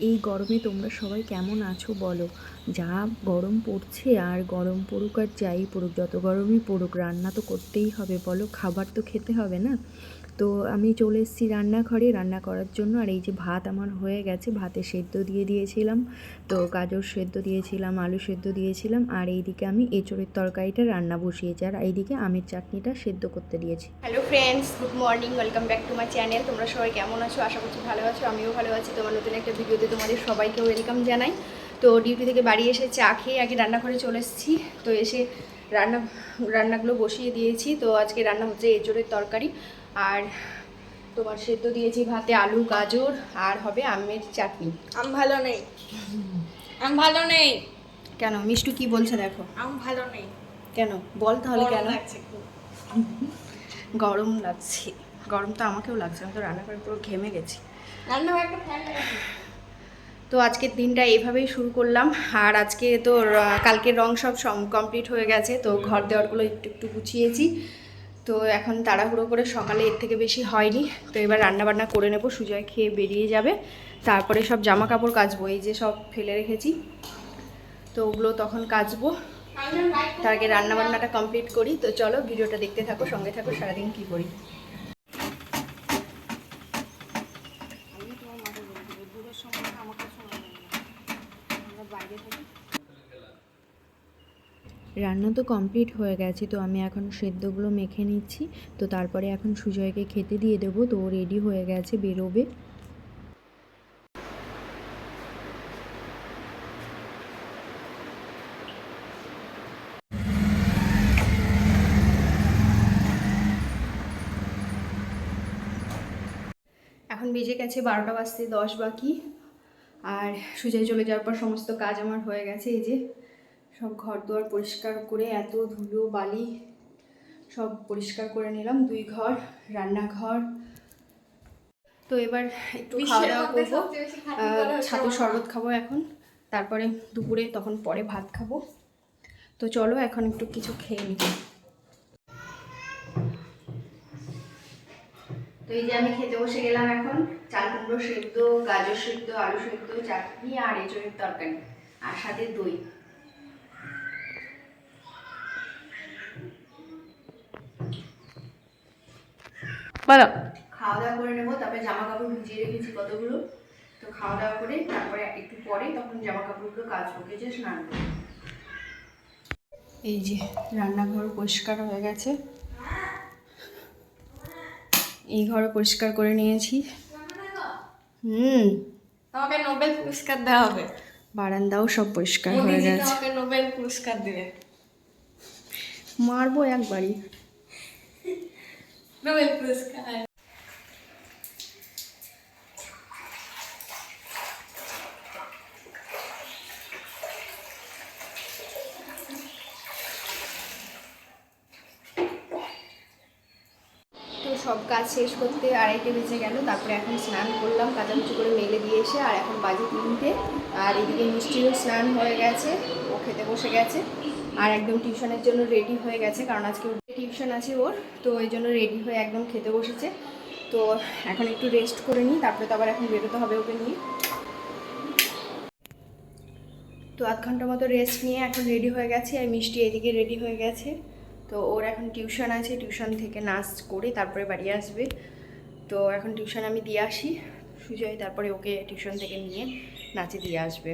এই গরমে তোমরা সবাই কেমন আছো বলো? যা গরম পড়ছে আর গরম পড়ুক আর যাই পড়ুক, যত গরমই পড়ুক, রান্না তো করতেই হবে বলো, খাবার তো খেতে হবে না? তো আমি চলে এসেছি রান্নাঘরে। রান্না করার জন্য আর এই যে ভাত আমার হয়ে গেছে, ভাতে সেদ্ধ দিয়ে দিয়েছিলাম। তো গাজর সেদ্ধ দিয়েছিলাম, আলু সেদ্ধ দিয়েছিলাম আর এইদিকে আমি এঁচড়ের তরকারিটা রান্না বসিয়েছি আর এইদিকে আমের চাটনিটা সেদ্ধ করতে দিয়েছি। Hello friends good morning welcome back to my channel তোমরা সবাই কেমন আছো? আশা করছি ভালো আছো, আমিও ভালো আছি। তোমার নতুন একটা ভিডিওতে তোমাদের সবাইকে ওয়েলকাম জানাই। তো ডিউটি থেকে বাড়ি এসে চা খেয়ে আগে রান্নাঘরে চলে এসেছি। তো এসে রান্না, রান্নাগুলো বসিয়ে দিয়েছি। তো আজকে রান্না হচ্ছে এঁচড়ের তরকারি। আর তোমার সেদ্ধ দিয়েছি ভাতে আলু গাজর আর হবে আমের চাটনি। আম ভালো নেই। আম ভালো নেই। কেন? মিষ্টু কি বলছে দেখো? আম ভালো নেই। কেন? বল তাহলে কেন? লাগছে গরম লাগছে। গরম তো আমাকেও লাগছে আমি তো রান্না করে পুরো ঘেমে গেছি। রান্নাঘরে। তো আজকের দিনটা এইভাবেই শুরু করলাম। আর আজকে তো কালকের রং সব কমপ্লিট হয়ে গেছে তো ঘর দেওয়ারগুলো একটু একটু গুছিয়েছি। তো এখন তাড়াহুড়ো করে সকালে এর থেকে বেশি হয়নি। তো এবার রান্নাবান্না করে নেব, সুজয় খেয়ে বেরিয়ে যাবে। তারপরে সব জামা কাপড় কাচবো, এই যে সব ফেলে রেখেছি। তো ওগুলো তখন কাচবো। তার আগে রান্নাবান্নাটা কমপ্লিট করি। তো চলো ভিডিওটা দেখতে থাকো, সঙ্গে থাকো, সারাদিন কী করি। রান্না তো কমপ্লিট হয়ে গেছে, তো আমি এখন সেদ্ধগুলো মেখে নিচ্ছি। তো তারপরে এখন সুজয়কে খেতে দিয়ে দেবো, তো ও রেডি হয়ে গেছে, বেরোবে। এখন বেজে গেছে বারোটা বাজতে দশ বাকি, আর সুজয় চলে যাওয়ার পর সমস্ত কাজ আমার হয়ে গেছে, এই যে সব ঘর দুয়ার পরিষ্কার করে এত ধুলো বালি সব পরিষ্কার করে নিলাম। দুই ঘর রান্নাঘর। তো এবার একটু খাওয়া দাওয়া করব। ছাতু শরবত খাব এখন। তারপরে দুপুরে তখন পরে ভাত খাব। তো চলো এখন একটু কিছু খেয়ে নিই। তো এই যে আমি খেতে বসে গেলাম এখন। চাল কুমড়ো সেদ্ধ গাজর সেদ্ধ আলু সেদ্ধ চাটনি আর এঁচড়ের তরকারি। আর সাথে দই। বলো। খাওয়া দাওয়া করে নেব তারপরে জামা কাপড় ভিজিয়ে রেখেছি কতগুলো। তো খাওয়া দাওয়া করে তারপরে একটু পরে তখন জামা কাপড়গুলো কাচবো কেচে স্নান এই যে রান্নাঘর পরিষ্কার হয়ে গেছে। এই ঘর পরিষ্কার করে নিয়েছি। হুম। তোমাকে নোবেল পুরস্কার দেওয়া হবে। বারান্দাও সব পরিষ্কার হয়ে গেছে। নোবেল পুরস্কার দেবে। মারবো একবারই। নোবেল পুরস্কার সব কাজ শেষ করতে আড়াইটে বেজে গেল, তারপরে এখন স্নান করলাম, কাচাকুচি করে মেলে দিয়ে এসে, আর এখন বাজে তিনটে। আর এদিকে মিষ্টিরও স্নান হয়ে গেছে, ও খেতে বসে গেছে। আর একদম টিউশনের জন্য রেডি হয়ে গেছে, কারণ আজকে টিউশন আছে ওর, তো ওই জন্য রেডি হয়ে একদম খেতে বসেছে। তো এখন একটু রেস্ট করে নিই, তারপরে তো আবার এখন বেরোতে হবে ওকে নিয়ে। তো আধ ঘণ্টা মতো রেস্ট নিয়ে এখন রেডি হয়ে গেছে, আর মিষ্টি এদিকে রেডি হয়ে গেছে। তো ওর এখন টিউশন আছে টিউশন থেকে নাচ করে তারপরে বাড়ি আসবে। তো এখন টিউশন আমি দিয়ে আসি, সুজয় তারপরে ওকে টিউশন থেকে নিয়ে নাচে দিয়ে আসবে।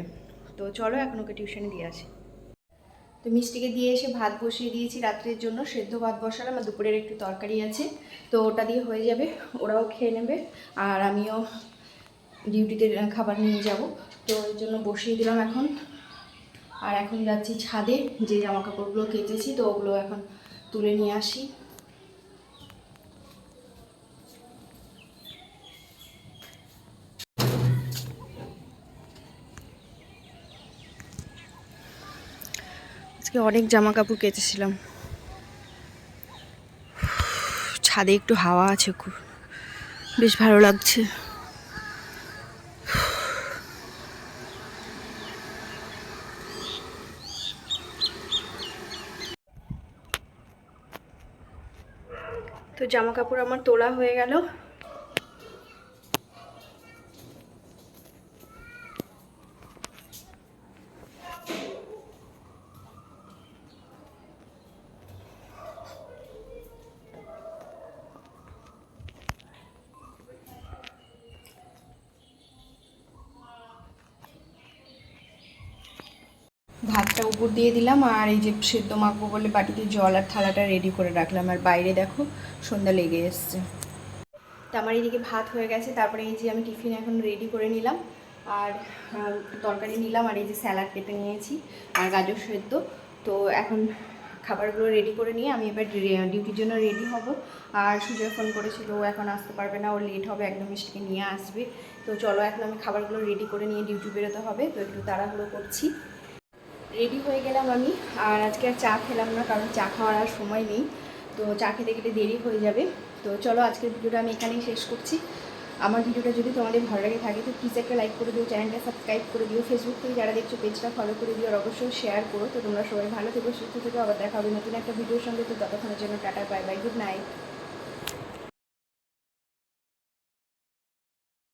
তো চলো এখন ওকে টিউশনে দিয়ে আসি। তো মিষ্টিকে দিয়ে এসে ভাত বসিয়ে দিয়েছি রাত্রের জন্য, সেদ্ধ ভাত বসালাম আমার দুপুরের একটু তরকারি আছে। তো ওটা দিয়ে হয়ে যাবে, ওরাও খেয়ে নেবে, আর আমিও ডিউটিতে খাবার নিয়ে যাব। তো ওই জন্য বসিয়ে দিলাম এখন। আর এখন যাচ্ছি ছাদে, যে জামা কাপড়গুলো কেচেছি, তো ওগুলো এখন তুলে নিয়ে আসি। আজকে অনেক জামা কাপড় কেচেছিলাম। ছাদে একটু হাওয়া আছে খুব। বেশ ভালো লাগছে। তো জামা কাপড় আমার তোলা হয়ে গেল। ভাতটা উপর দিয়ে দিলাম আর এই যে সেদ্ধ মাখবো বলে বাটিতে জল আর থালাটা রেডি করে রাখলাম। আর বাইরে দেখো সন্ধ্যা লেগে এসছে। তো আমার এইদিকে ভাত হয়ে গেছে, তারপরে এই যে আমি টিফিন এখন রেডি করে নিলাম। আর তরকারি নিলাম আর এই যে স্যালাড কেটে নিয়েছি আর গাজর সেদ্ধ। তো এখন খাবারগুলো রেডি করে নিয়ে আমি এবার ডিউটির জন্য রেডি হব। আর সুজয় ফোন করেছিল, ও এখন আসতে পারবে না, ও লেট হবে, একদম মিষ্টিকে নিয়ে আসবে। তো চলো এখন আমি খাবারগুলো রেডি করে নিয়ে ডিউটি বেরোতে হবে। তো একটু তাড়াহুড়ো করছি। রেডি হয়ে গেলাম আমি। আর আজকে আর চা খেলাম না, কারণ চা খাওয়ার আর সময় নেই। তো চা খেতে খেতে দেরি হয়ে যাবে। তো চলো আজকের ভিডিওটা আমি এখানেই শেষ করছি। আমার ভিডিওটা যদি তোমাদের ভালো লাগে থাকে, তো প্লিজ একটা লাইক করে দিও চ্যানেলটা সাবস্ক্রাইব করে দিও। ফেসবুক থেকে যারা দেখছ পেজটা ফলো করে দিও, আর অবশ্যই শেয়ার করো। তো তোমরা সবাই ভালো থেকো, সুস্থ থেকো। আবার দেখা হবে নতুন একটা ভিডিওর সঙ্গে। তো ততক্ষণের জন্য tata bye bye good night